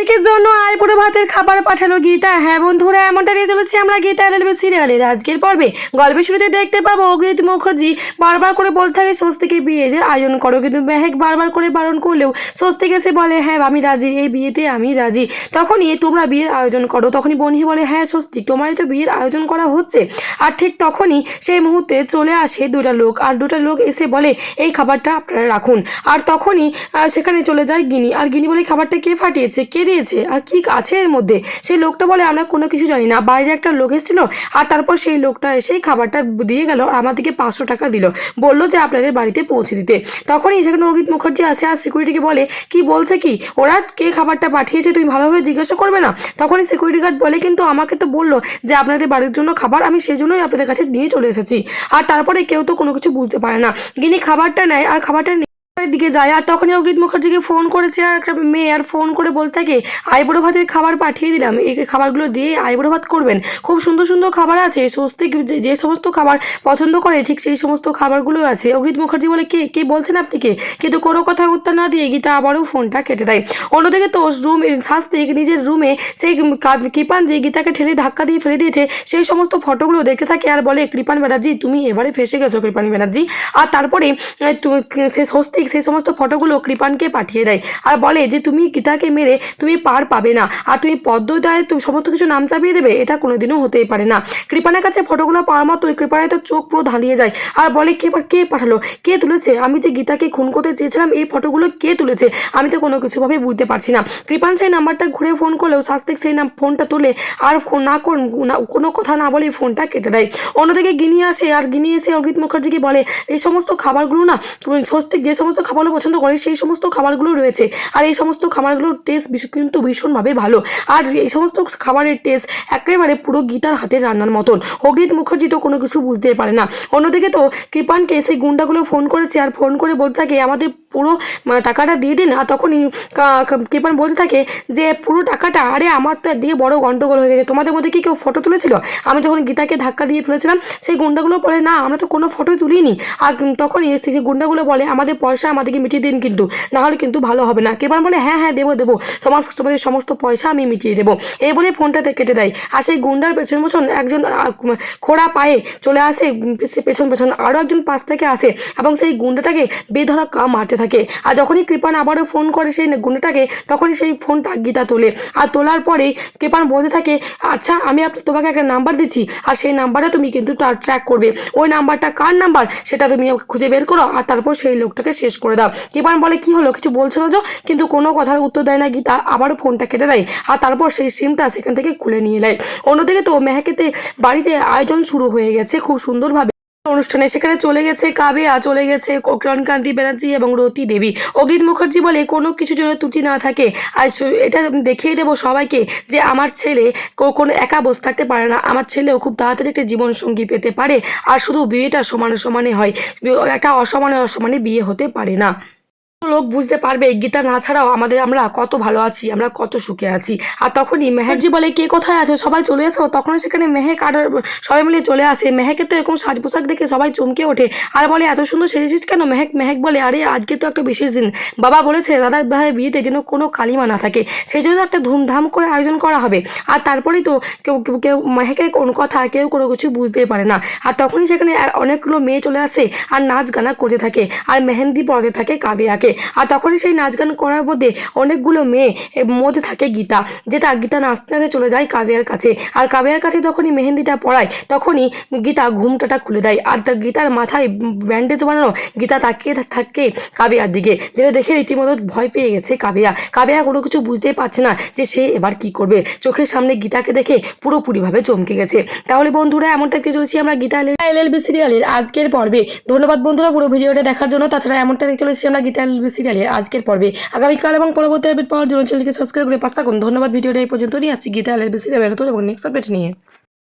থেকে জন্য আইপুরো ভাতের খাবার পাঠালো গীতা। হ্যাঁ বন্ধুরা, এমনটা দিয়ে চলেছি আমরা গীতা এলএলবি সিরিয়ালের আজকের পর্বে। গল্পের শুরুতে দেখতে পাবো অগ্রিত মুখার্জি বারবার করে বলতে থাকে, স্বস্তিকে বিয়ের আয়োজন করো। কিন্তু মেহেক বারবার করে বারণ করলেও স্বস্তিক এসে বলে হ্যাঁ আমি রাজি, এই বিয়েতে আমি রাজি। তখনই তোমরা বিয়ের আয়োজন করো। তখনই বনি বলে হ্যাঁ স্বস্তিক তোমারই তো বিয়ের আয়োজন করা হচ্ছে। আর ঠিক তখনই সেই মুহূর্তে চলে আসে দুটা লোক। আর দুটা লোক এসে বলে, এই খাবারটা আপনারা রাখুন। আর তখনই সেখানে চলে যায় গিনি। আর গিনি বলে খাবারটা কে ফাটিয়েছে? কে দিয়েছে? আর কি আছে এর মধ্যে? সেই লোকটা বলে, আমরা কোনো কিছু জানি না। বাইরে একটা লোক এসেছিল, আর তারপর সেই লোকটা এসে খাবারটা দিয়ে গেল, আর আমাদেরকে পাঁচশো টাকা দিল। বলল যে, আপনাদের বাড়িতে পৌঁছে দিতে। তখনই সেখানে অরিত মুখার্জি আসে আর সিকিউরিটিকে বলে, কি বলছে কি? ওরা কে খাবারটা পাঠিয়েছে? তুমি ভালোভাবে জিজ্ঞাসা করবে না? তখনই সিকিউরিটি গার্ড বলে, কিন্তু আমাকে তো বলল যে, আপনাদের বাড়ির জন্য খাবার আমি সেই জন্যই আপনাদের কাছে নিয়ে চলে এসেছি। আর তারপরে কেউ তো কোনো কিছু বুঝতে পারে না। গিনি খাবারটা নেয়, আর খাবারটা নিয়ে দিকে যায় আর তখনই অগ্রিত মুখার্জিকে ফোন করেছে আর একটা মেয়ে আর ফোন করে বলতে থাকে, আইবুড়ো ভাতের খাবার পাঠিয়ে দিলাম। এই খাবারগুলো দিয়ে আইবুড়ো ভাত করবেন। খুব সুন্দর সুন্দর খাবার আছে। স্বস্তিক যে- সমস্ত খাবার পছন্দ করে, ঠিক সেই সমস্ত খাবারগুলো আছে। অগ্রিত মুখার্জি বলে, কে কে বলছেন আপনি কে? কিন্তু কোনো কথা উত্তর না দিয়ে গীতা আবারও ফোনটা কেটে দেয়। অন্যদিকে তো রুম, শাস্তিক নিজের রুমে সেই কৃপান যে গীতাকে ঠেলে ধাক্কা দিয়ে ফেলে দিয়েছে, সেই সমস্ত ফটোগুলো দেখতে থাকে আর বলে, কৃপান ব্যানার্জি, তুমি এবারে ফেসে গেছো কৃপান ব্যানার্জি। আর তারপরে সে স্বস্তিক সেই সমস্ত ফটোগুলো কৃপানকে পাঠিয়ে দেয়। আর বলে যে, তুমি গীতাকে মেরে তুমি পার পাবে না। আর তুমি পদ্মটায় তুমি সমস্ত কিছু নাম চাপিয়ে দেবে, এটা কোনোদিনও হতেই পারে না। কৃপানের কাছে ফটোগুলো পাওয়ার মতোই কৃপানের তো চোখ পুরো ধাঁধিয়ে যায়। আর বলে, কে কে পাঠালো? কে তুলেছে? আমি যে গীতাকে খুন করতে চেয়েছিলাম, এই ফটোগুলো কে তুলেছে? আমি তো কোনো কিছুভাবে বুঝতে পারছি না। কৃপান সেই নাম্বারটা ঘুরে ফোন করলেও শাস্তিক সেই নাম ফোনটা তুলে। আর ফোন না কোনো কথা না বলে ফোনটা কেটে দেয়। অন্যদিকে গিনি আসে, আর গিনি এসে অর্গিত মুখার্জিকে বলে, এই সমস্ত খাবারগুলো না স্বস্তিক যে সমস্ত খাবারগুলো পছন্দ করে, সেই সমস্ত খাবারগুলো রয়েছে। আর এই সমস্ত খাবারগুলোর টেস্ট কিন্তু ভীষণভাবে ভালো। আর এই সমস্ত খাবারের টেস্ট একেবারে পুরো গীতার হাতের রান্নার মতন। অগ্রিত মুখার্জি তো কোনো কিছু বুঝতে পারে না। অন্যদিকে তো কৃপানকে সেই গুন্ডাগুলো ফোন করেছে আর ফোন করে বলতে থাকে, আমাদের পুরো টাকাটা দিয়ে দিন আর তখনই কৃপান বলতে থাকে যে, পুরো টাকাটা, আরে আমার তো একদিকে বড় গন্ডগোল হয়ে গেছে। তোমাদের মধ্যে কি কেউ ফটো তুলেছিল? আমি যখন গীতাকে ধাক্কা দিয়ে ফেলেছিলাম। সেই গুন্ডাগুলো বলে, না, আমরা তো কোনো ফটোই তুলিনি। আর তখনই সেই গুন্ডাগুলো বলে, আমাদের পয়সা আমাদেরকে মিটিয়ে দিন কিন্তু। না হলে কিন্তু ভালো হবে না। কৃপান বলে হ্যাঁ হ্যাঁ দেবো দেবো। তোমার তোমাদের সমস্ত পয়সা আমি মিটিয়ে দেবো। এই বলে ফোনটাতে কেটে দেয়। আর সেই গুন্ডার পেছন পেছন একজন খোড়া পায়ে চলে আসে সে পেছন পেছন আরও একজন পাশ থেকে আসে এবং সেই গুন্ডাটাকে বেধরা কা মারতে থাকে। আর যখনই কৃপান আবারও ফোন করে সেই গুন্ডাটাকে, তখনই সেই ফোনটা গীতা তোলে। আর তোলার পরেই কৃপান বলতে থাকে আচ্ছা আমি আপ- তোমাকে একটা নাম্বার দিচ্ছি। আর সেই নাম্বারটা তুমি কিন্তু ট্র্যাক করবে। ওই নাম্বারটা কার নাম্বার? সেটা তুমি খুঁজে বের করো। আর তারপর সেই লোকটাকে শেষ করে দাও। কৃপান বলে, কি হলো? কিছু বলছিল যে? কিন্তু কোনো কথার উত্তর দেয় না, গীতা আবারও ফোনটা কেটে দেয় আর তারপর সেই সিমটা সেখান থেকে খুলে নিয়ে নেয়। অন্যদিকে তো মেহাকেতে বাড়িতে আয়োজন শুরু হয়ে গেছে খুব সুন্দরভাবে। অনুষ্ঠানে সেখানে চলে গেছে কাবেয়া চলে গেছে কিরণকান্তি ব্যানার্জি এবং রতি দেবী। অগ্রিত মুখার্জি বলে কোনো কিছু যেন ত্রুটি না থাকে। আর এটা দেখিয়ে দেবো সবাইকে যে আমার ছেলে কোনো একা বসে থাকতে পারে না। আমার ছেলেও খুব তাড়াতাড়ি একটা জীবনসঙ্গী পেতে পারে। আর শুধু বিয়েটা সমানে সমানে হয়। একটা অসমানে অসমানে বিয়ে হতে পারে না। লোক বুঝতে পারবে গীতা না ছাড়াও আমাদের, আমরা কত ভালো আছি, আমরা কত সুখে আছি। আর তখনই মেহেরজি বলে, কে কোথায় আছে? সবাই চলে এসো। তখন সেখানে মেহেক আর সবাই মিলে চলে আসে। মেহেকে তো এরকম সাজ পোশাক দেখে সবাই চমকে ওঠে। আর বলে, এত সুন্দর সেজেছিস কেন? মেহেক মেহেক বলে, আরে, আজকে তো একটা বিশেষ দিন। বাবা বলেছে, দাদার ভাইয়ের বিয়েতে যেন কোনো কালিমা না থাকে সেই জন্য একটা ধুমধাম করে আয়োজন করা হবে। আর তারপরেই তো কেউ কেউ মেহেকের কোনো কথা, কেউ কোনো কিছু বুঝতেই পারে না। আর তখনই সেখানে অনেকগুলো মেয়ে চলে আসে আর নাচ গানা করতে থাকে। আর মেহেন্দি পড়াতে থাকে কাবিয়াকে আর তখনই সেই নাচ গান করার মধ্যে অনেকগুলো মেয়ে মধ্যে থাকে গীতা, যেটা গীতা নাচতে নাচতে চলে যায় কাবিয়ার কাছে। আর কাবিয়ার কাছে যখনই মেহেন্দিটা পড়ায়, তখনই গীতা ঘুমটাটা খুলে দেয়। আর গীতার মাথায় ব্যান্ডেজ বানানো গীতা তাকিয়ে থাকে কাবিয়ার দিকে, যেটা দেখে রীতিমতো ভয় পেয়ে গেছে কাবিয়া কাবিয়া কোনো কিছু বুঝতেই পারছে না যে সে এবার কি করবে। চোখের সামনে গীতাকে দেখে পুরোপুরিভাবে চমকে গেছে। তাহলে বন্ধুরা এমনটা দেখতে চলেছি আমরা গীতা এল এল বি সিরিয়ালের আজকের পর্বে। ধন্যবাদ বন্ধুরা পুরো ভিডিওটা দেখার জন্য। তাছাড়া এমনটা দেখতে চলেছি আমরা গীতা সিরিয়ালে আজকের পর্বে। আগামীকাল এবং পরবর্তী আপডেট পাওয়ার জন্য চ্যানেলকে সাবস্ক্রাইব করে পাঁচটা করুন ধন্যবাদ, ভিডিওটা এই পর্যন্ত নিয়ে আসছি গীতা এল এল বি সিরিয়ালের নতুন এবং নেক্সট আপডেট নিয়ে।